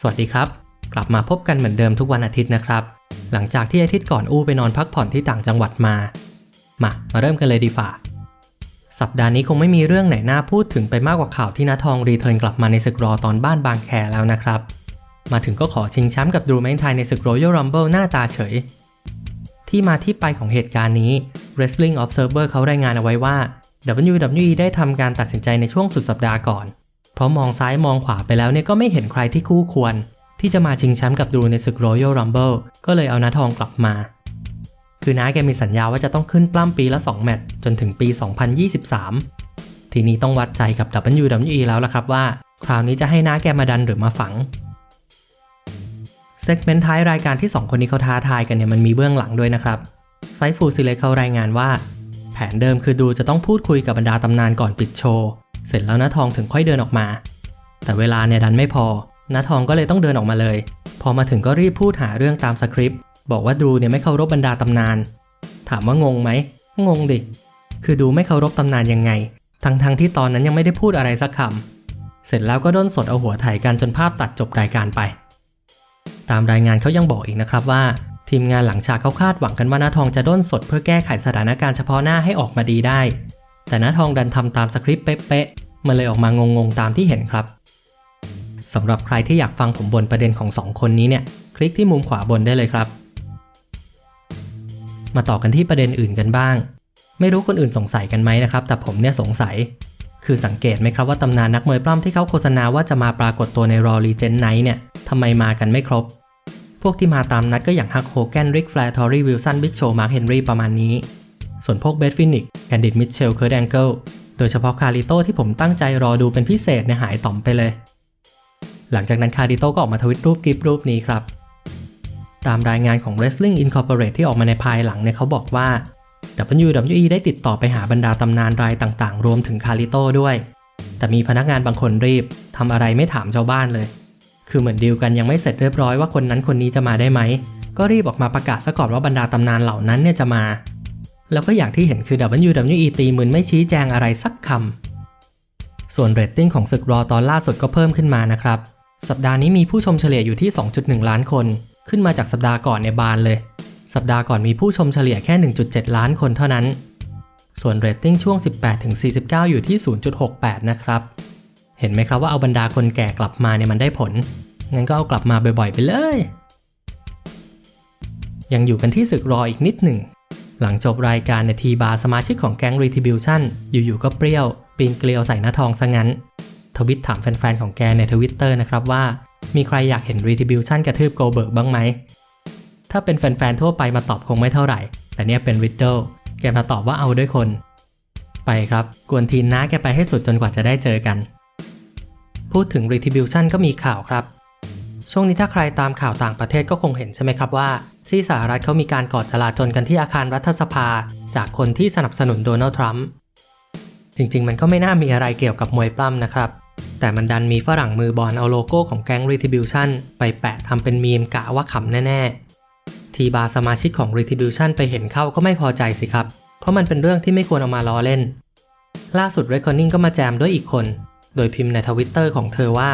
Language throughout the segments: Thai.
สวัสดีครับ กลับมาพบกันเหมือนเดิมทุกวันอาทิตย์นะครับ หลังจากที่อาทิตย์ก่อนอู้ไปนอนพักผ่อนที่ต่างจังหวัดมา มามาเริ่มกันเลยดีฝ่า สัปดาห์นี้คงไม่มีเรื่องไหนน่าพูดถึงไปมากกว่าข่าวที่นาทองรีเทิร์นกลับมาในศึกรอตอนบ้านบางแคแล้วนะครับ มาถึงก็ขอชิงแชมป์กับดูแมนไทยในศึก Royal Rumble หน้าตาเฉย ที่มาที่ไปของเหตุการณ์นี้ Wrestling Observer เขารายงานเอาไว้ว่า WWE ได้ทำการตัดสินใจในช่วงสุดสัปดาห์ก่อน เพราะมองซ้ายมองขวาไปแล้วเนี่ยก็ไม่เห็นใครที่คู่ควร ที่จะมาชิงแชมป์กับดูในศึก Royal Rumble ก็เลยเอานาทองกลับมา คือน้าแกมีสัญญาว่าจะต้องขึ้นปล้ำปีละ 2 แมตช์จนถึงปี 2023 ทีนี้ต้องวัดใจกับ WWE แล้วล่ะครับว่า คราวนี้จะให้น้าแกมาดันหรือมาฝังเซกเมนต์ท้ายรายการที่ 2 คนนี้เขาท้าทายกันเนี่ยมันมีเบื้องหลังด้วยนะครับไฟฟูซิเลเขารายงานว่า แผนเดิมคือดูจะต้องพูดคุยกับบรรดาตำนานก่อนปิดโชว์ เสร็จแล้วน้าทองถึงค่อยเดินออกมา แต่เวลาเนี่ยดันไม่พอน้าทองก็เลยต้องเดินออกมาเลย พอมาถึงก็รีบพูดหาเรื่องตามสคริปต์บอกว่าดูเนี่ยไม่เคารพบรรดาตำนาน ถามว่างงไหมงงดิ คือดูไม่เคารพตำนานยังไง ทั้งๆทที่ตอนนั้นยังไม่ได้พูดอะไรสักคำเสร็จแล้วก็ด้นสดเอาหัวไถกันจนภาพตัดจบรายการไป ตามรายงานเขายังบอกอีกนะครับว่า ทีมงานหลังฉากเขาคาดหวังกันว่าน้าทองจะด้นสดเพื่อแก้ไขสถานการณ์เฉพาะหน้าให้ออกมาดีได้ แต่น้าทองดันทำตามสคริปต์เป๊ะๆ มันเลยออกมางงๆ ตามที่เห็นครับสำหรับใครที่อยากฟังผมบนประเด็นของสองคนนี้เนี่ย คลิกที่มุมขวาบนได้เลยครับ มาต่อกันที่ประเด็นอื่นกันบ้าง ไม่รู้คนอื่นสงสัยกันไหมนะครับ แต่ผมเนี่ยสงสัย คือสังเกตไหมครับว่าตำนานนักมวยปล้ำที่เขาโฆษณาว่าจะมาปรากฏตัวในรอรีเจนไนท์เนี่ยทำไมมากันไม่ครบ พวกที่มาตามนัดก็อย่างฮักโฮแกนริกแฟร์ทอรี่วิลสันบิ๊กโชมาร์คเฮนรี่ประมาณนี้ ส่วนพวกเบธฟินิกแคนดิดมิเชลเคิร์ดแองเกิลโดยเฉพาะคาริโตที่ผมตั้งใจรอดูเป็นพิเศษเนี่ยหายต่อมไปเลย หลังจากนั้นคาริโตก็ออกมาทวิตรูปกิฟรูปนี้ครับ ตามรายงานของ Wrestling Incorporated ที่ออกมาในภายหลังเนี่ยเขาบอกว่า WWE ได้ติดต่อไปหาบรรดาตำนานรายต่างๆ รวมถึงคาริโตด้วย แต่มีพนักงานบางคนรีบทำอะไรไม่ถามชาวบ้านเลย คือเหมือนดีลกันยังไม่เสร็จเรียบร้อยว่าคนนั้นคนนี้จะมาได้ไหม ก็รีบออกมาประกาศซะก่อนว่าบรรดาตำนานเหล่านั้นเนี่ยจะมา แล้วก็อย่างที่เห็นคือ WWE ตีมือไม่ชี้แจงอะไรสักคำ ส่วนเรตติ้งของศึกรอตอนล่าสุดก็เพิ่มขึ้นมานะครับ สัปดาห์นี้มีผู้ชมเฉลี่ยอยู่ที่ 2.1 ล้านคน ขึ้นมาจากสัปดาห์ก่อนในบานเลย สัปดาห์ก่อนมีผู้ชมเฉลี่ยแค่ 1.7 ล้านคนเท่านั้น ส่วนเรตติ้งช่วง 18-49 อยู่ที่ 0.68 นะครับ เห็นไหมครับว่าเอาบรรดาคนแก่กลับมาเนี่ยมันได้ผล งั้นก็เอากลับมาบ่อยๆ ไปเลย ยังอยู่กันที่ศึกรออีกนิดหนึ่ง หลังจบรายการในทีบาร์สมาชิกของแก๊ง Retribution อยู่ๆก็เปรี้ยว ปีนเกลียวใส่หน้าทองซะงั้น ทวิตถามแฟนๆ ของแกในทวิตเตอร์นะครับว่า มีใครอยากเห็น Retribution กระทืบโกเบิร์กบ้างไหม ถ้าเป็นแฟนๆ ทั่วไปมาตอบคงไม่เท่าไหร่ แต่เนี่ยเป็นริดเดิลแกมาตอบว่าเอาด้วยคน ไปครับ กวนทีนน้าแกไปให้สุดจนกว่าจะได้เจอกัน พูดถึง Retribution ก็มีข่าวครับ ช่วงนี้ถ้าใครตามข่าวต่างประเทศก็คงเห็นใช่ไหมครับว่า ที่สหรัฐเขามีการก่อจลาจลกันที่อาคารรัฐสภา จากคนที่สนับสนุนโดนัลด์ทรัมป์จริงๆ มันก็ไม่น่ามีอะไรเกี่ยวกับมวยปล้ำนะครับ แต่มันดันมีฝรั่งมือบอลเอาโลโก้ของแก๊ง Retribution ไปแปะทำเป็นมีมกะว่าขำแน่ๆ ทีบาร์สมาชิกของ Retribution ไปเห็นเข้าก็ไม่พอใจสิครับ เพราะมันเป็นเรื่องที่ไม่ควรเอามาล้อเล่น ล่าสุด Reckoning ก็มาแจมด้วยอีกคน โดยพิมพ์ในทวิตเตอร์ของเธอว่า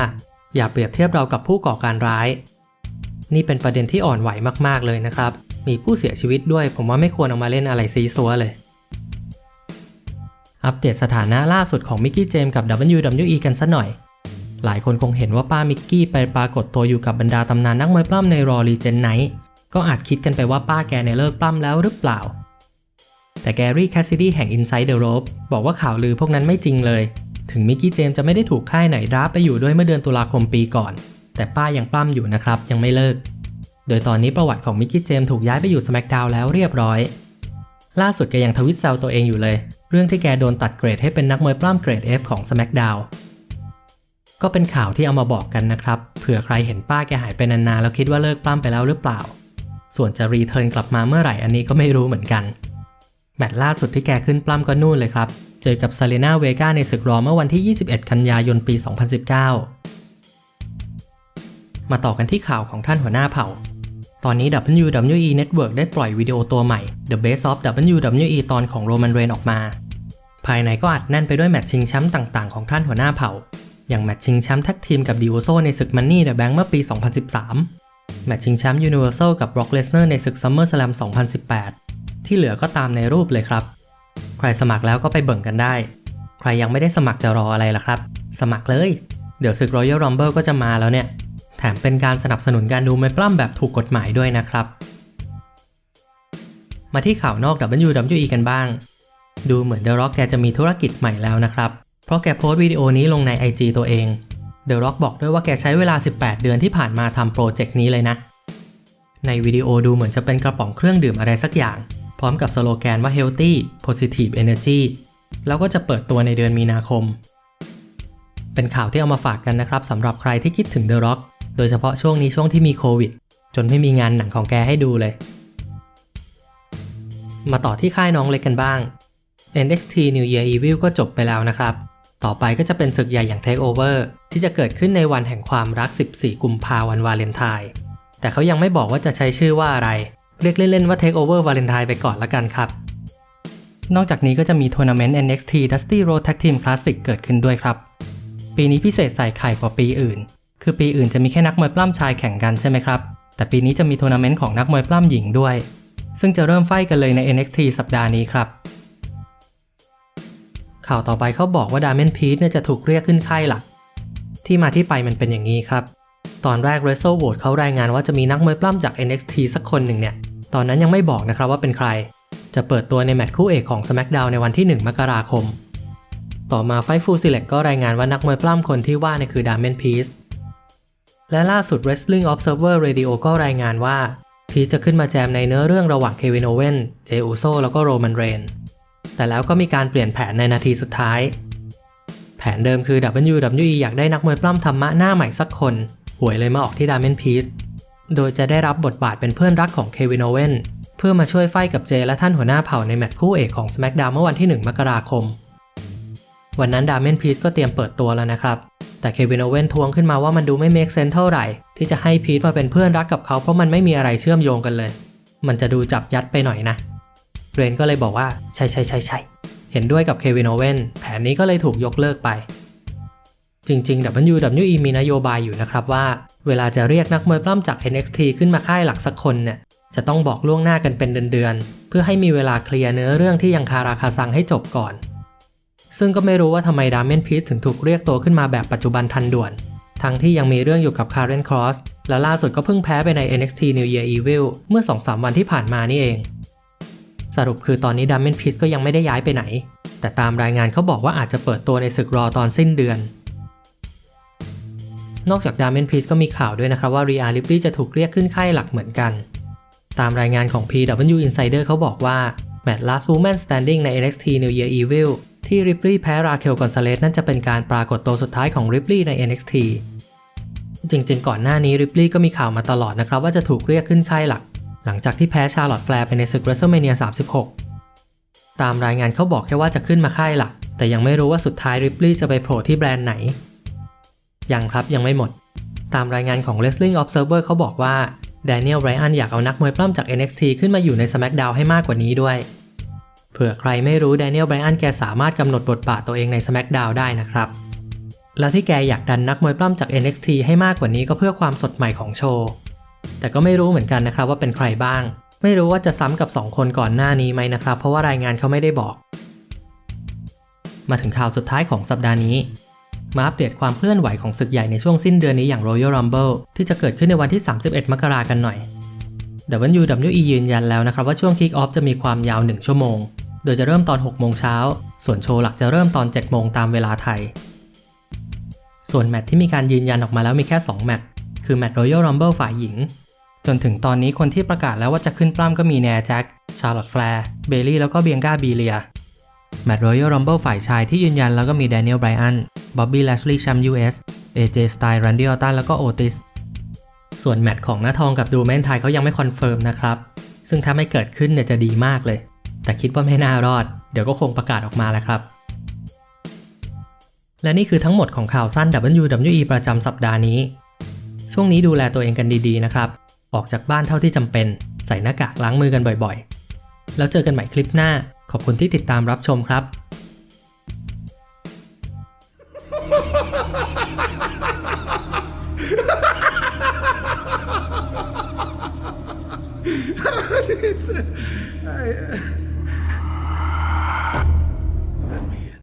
อย่าเปรียบเทียบเรากับผู้ก่อการร้าย นี่เป็นประเด็นที่อ่อนไหวมากๆเลยนะครับ มีผู้เสียชีวิตด้วย ผมว่าไม่ควรเอามาเล่นอะไรซีซัวเลย อัปเดตสถานะล่าสุดของมิกกี้เจมกับ WWE กันสัหน่อย หลายคนคงเห็นว่าป้ามิกกี้ไปปรากฏตัวอยู่กับบรรดาตำนานนักมวยปล้ำในรอรีเจนไนท์ก็อาจคิดกันไปว่าป้าแกในเลิกปล้ำแล้วหรือเปล่า แต่แกรี่แคสซิดี้แห่ง Inside the Rope บอกว่าข่าวลือพวกนั้นไม่จริงเลย ถึงมิกกี้เจมจะไม่ได้ถูกค่ายไหนราฟไปอยู่ด้วยเมื่อเดือนตุลาคมปีก่อน แต่ป้ายังปล้ำอยู่นะครับ ยังไม่เลิก โดยตอนนี้ประวัติของมิกกี้เจมถูกย้ายไปอยู่ SmackDown แล้วเรียบร้อย ล่าสุดแกยังทวิตแซวตัวเองอยู่เลย เรื่องที่แกโดนตัดเกรดให้เป็นนักมวยปล้ำเกรด F ของ SmackDown ก็เป็นข่าวที่เอามาบอกกันนะครับ เผื่อใครเห็นป้าแกหายไปนานๆแล้วคิดว่าเลิกปล้ำไปแล้วหรือเปล่า ส่วนจะรีเทิร์นกลับมาเมื่อไหร่อันนี้ก็ไม่รู้เหมือนกัน แมตช์ล่าสุดที่แกขึ้นปล้ำก็นู่นเลยครับ เจอกับซาเลนาเวกาในศึกรอเมื่อวันที่ 21 กันยายนปี 2019 มาต่อกันที่ข่าวของท่านหัวหน้าเผ่า ตอนนี้ WWE Network ได้ปล่อยวิดีโอตัวใหม่ The Best of WWE ตอนของโรมันเรนออกมา ภายในก็อัดแน่นไปด้วยแมตช์ชิงแชมป์ต่างๆของท่านหัวหน้าเผ่า อย่างแมตช์ชิงแชมป์แท็กทีมกับดิโอโซในศึกมันนี่เดอะแบงค์เมื่อปี 2013 แมตช์ชิงแชมป์ยูนิเวอร์แซลกับบร็อกเลสเนอร์ในศึกซัมเมอร์ส a ลม2018 ที่เหลือก็ตามในรูปเลยครับ ใครสมัครแล้วก็ไปเบิ่งกันได้ ใครยังไม่ได้สมัครจะรออะไรล่ะครับ สมัครเลย เดี๋ยวศึก Royal Rumble ก็จะมาแล้วเนี่ย แถมเป็นการสนับสนุนการดูมวยปล้ำแบบถูกกฎหมายด้วยนะครับ มาที่ข่าวนอก WWE กันบ้าง ดูเหมือน The Rock แกจะมีธุรกิจใหม่แล้วนะครับ เพราะแกโพสต์วิดีโอนี้ลงใน IG ตัวเอง The Rock บอกด้วยว่าแกใช้เวลา 18 เดือนที่ผ่านมาทำโปรเจกต์นี้เลยนะ ในวิดีโอดูเหมือนจะเป็นกระป๋องเครื่องดื่มอะไรสักอย่าง พร้อมกับสโลแกนว่า healthy positive energy แล้วก็จะเปิดตัวในเดือนมีนาคม เป็นข่าวที่เอามาฝากกันนะครับสำหรับใครที่คิดถึง The Rock โดยเฉพาะช่วงนี้ช่วงที่มีโควิด จนไม่มีงานหนังของแกให้ดูเลย มาต่อที่ค่ายน้องเล็กกันบ้าง NXT New Year Evil ก็จบไปแล้วนะครับ ต่อไปก็จะเป็นศึกใหญ่อย่าง Takeover ที่จะเกิดขึ้นในวันแห่งความรัก 14 กุมภาวันวาเลนไทน์ แต่เขายังไม่บอกว่าจะใช้ชื่อว่าอะไร เรียกเล่นๆว่า Takeover Valentine ไปก่อนละกันครับ นอกจากนี้ก็จะมีทัวร์นาเมนต์ NXT Dusty Road Tag Team Classic เกิดขึ้นด้วยครับ ปีนี้พิเศษใส่ไข่กว่าปีอื่น คือปีอื่นจะมีแค่นักมวยปล้ำชายแข่งกันใช่ไหมครับ แต่ปีนี้จะมีทัวร์นาเมนต์ของนักมวยปล้ำหญิงด้วย ซึ่งจะเริ่มไฟกันเลยใน NXT สัปดาห์นี้ครับ ข่าวต่อไปเขาบอกว่าดา m ม n นพีทเนี่ยจะถูกเรียกขึ้นค่ายหลัก ที่มาที่ไปมันเป็นอย่างนี้ครับ ตอนแรก w r e s t l e v o t e เขารายงานว่าจะมีนักมวยปล้ำจาก NXT สักคนหนึ่งเนี่ย ตอนนั้นยังไม่บอกนะครับว่าเป็นใคร จะเปิดตัวในแมตช์คู่เอกของ SmackDown ในวันที่ 1 มกราคม ต่อมาไฟฟูซิเล็กก็รายงานว่านักมวยปล้ำคนที่ว่าเนี่ยคือดา m ม n นพีซ และล่าสุด Wrestling Observer Radio ก็รายงานว่า พีจะขึ้นมาแจมในเนื้อเรื่องระหว่างเควินโอเวนเจอูโซแล้วก็โรมันเรนแต่แล้วก็มีการเปลี่ยนแผนในนาทีสุดท้าย แผนเดิมคือ WWE อยากได้นักมวยปล้ำธรรมะหน้าใหม่สักคน หวยเลยมาออกที่ดา m มนพีซโดยจะได้รับบทบาทเป็นเพื่อนรักของเควินโอเวนเพื่อมาช่วยไฟกับเจและท่านหัวหน้าเผ่าในแมตช์คู่เอกของ SmackDown เมื่อวันที่ 1 มกราคม วันนั้นดา m มนพีซก็เตรียมเปิดตัวแล้วนะครับ แต่เควินโอเว่นทวงขึ้นมาว่ามันดูไม่เมคเซนเท่าไหร่ ที่จะให้พีทมาเป็นเพื่อนรักกับเขาเพราะมันไม่มีอะไรเชื่อมโยงกันเลย มันจะดูจับยัดไปหน่อยนะ เรนก็เลยบอกว่าใช่ใช่ใช่ใช่เห็นด้วยกับเควินโอเว่นแผนนี้ก็เลยถูกยกเลิกไป จริงๆ WWE มีนโยบายอยู่นะครับว่า เวลาจะเรียกนักมวยปล้ำจาก NXT ขึ้นมาค่ายหลักสักคนเนี่ยจะต้องบอกล่วงหน้ากันเป็นเดือนๆเพื่อให้มีเวลาเคลียร์เนื้อเรื่องที่ยังคาราคาซังให้จบก่อน ซึ่งก็ไม่รู้ว่าทำไมดามเมนพีซถึงถูกเรียกตัวขึ้นมาแบบปัจจุบันทันด่วน ทั้งที่ยังมีเรื่องอยู่กับคาร์เรนครอสและล่าสุดก็เพิ่งแพ้ไปใน NXT New Year Evil เมื่อ 2-3 วันที่ผ่านมานี่เอง สรุปคือตอนนี้ดัมเมนพีซก็ยังไม่ได้ย้ายไปไหน แต่ตามรายงานเขาบอกว่าอาจจะเปิดตัวในศึกรอตอนสิ้นเดือนนอกจากดามเมนพีซก็มีข่าวด้วยนะครับว่ารีอาลิปลี่จะถูกเรียกขึ้นค่ายหลักเหมือนกัน ตามรายงานของ PW Insider เขาบอกว่าแมตช์ Last Woman Standing ใน NXT New Year Evil ที่ริปลี่แพ้ราเคลกอนซาเลสนั่นจะเป็นการปรากฏตัวสุดท้ายของริปลี่ใน NXT จริงๆ ก่อนหน้านี้ริปลี่ก็มีข่าวมาตลอดนะครับว่าจะถูกเรียกขึ้นค่ายหลัก หลังจากที่แพ้ชาร์ลอตแฟร์ไปในศึก WrestleMania 36 ตามรายงานเขาบอกแค่ว่าจะขึ้นมาค่ายหลัก แต่ยังไม่รู้ว่าสุดท้ายริปลี่จะไปโผล่ที่แบรนด์ไหน ยังครับยังไม่หมด ตามรายงานของ Wrestling Observer เขาบอกว่าแดเนียลไรอันอยากเอานักมวยปล้ำจาก NXT ขึ้นมาอยู่ใน SmackDown ให้มากกว่านี้ด้วย เผื่อใครไม่รู้แดเนียลไบรอันแกสามารถกำหนดบทบาทตัวเองใน SmackDown ได้นะครับ แล้วที่แกอยากดันนักมวยปล้ำจาก NXT ให้มากกว่านี้ก็เพื่อความสดใหม่ของโชว์ แต่ก็ไม่รู้เหมือนกันนะครับว่าเป็นใครบ้าง ไม่รู้ว่าจะซ้ำกับ 2 คนก่อนหน้านี้ไหมนะครับ เพราะว่ารายงานเขาไม่ได้บอก มาถึงข่าวสุดท้ายของสัปดาห์นี้มาอัปเดตความเคลื่อนไหวของศึกใหญ่ในช่วงสิ้นเดือนนี้อย่าง Royal Rumble ที่จะเกิดขึ้นในวันที่ 31 มกรากันหน่อย WWE ยืนยันแล้วนะครับว่าช่วง Kick Off จะมีความยาว 1 ชั่วโมง โดยจะเริ่มตอน 6 โมงเช้า ส่วนโชว์หลักจะเริ่มตอน 7 โมงตามเวลาไทย ส่วนแมตช์ที่มีการยืนยันออกมาแล้วมีแค่ 2 แมตช์ คือแมตช์ Royal Rumble ฝ่ายหญิง จนถึงตอนนี้คนที่ประกาศแล้วว่าจะขึ้นปล้ำก็มีแนร์แจ็ค ชาร์ลอตแฟร์ เบลลี่ แล้วก็เบียงกาบีเลีย แมตช์ Royal Rumble ฝ่ายชายที่ยืนยันแล้วก็มีแดเนียลไบรอัน บ๊อบบี้ แลชลีย์ แชมป์ US AJ Styles แรนดี้ ออตตัน แล้วก็โอติส ส่วนแมตช์ของหน้าทองกับดูแมนไทยเขายังไม่คอนเฟิร์มนะครับ ซึ่งถ้าไม่เกิดขึ้นเนี่ยจะดีมากเลย แต่คิดว่าไม่น่ารอด เดี๋ยวก็คงประกาศออกมาแล้วครับ และนี่คือทั้งหมดของข่าวสั้น WWE ประจำสัปดาห์นี้ ช่วงนี้ดูแลตัวเองกันดีๆนะครับ ออกจากบ้านเท่าที่จำเป็น ใส่หน้ากากล้างมือกันบ่อยๆ แล้วเจอกันใหม่คลิปหน้า ขอบคุณที่ติดตามรับชมครับ It's, uh, I, uh,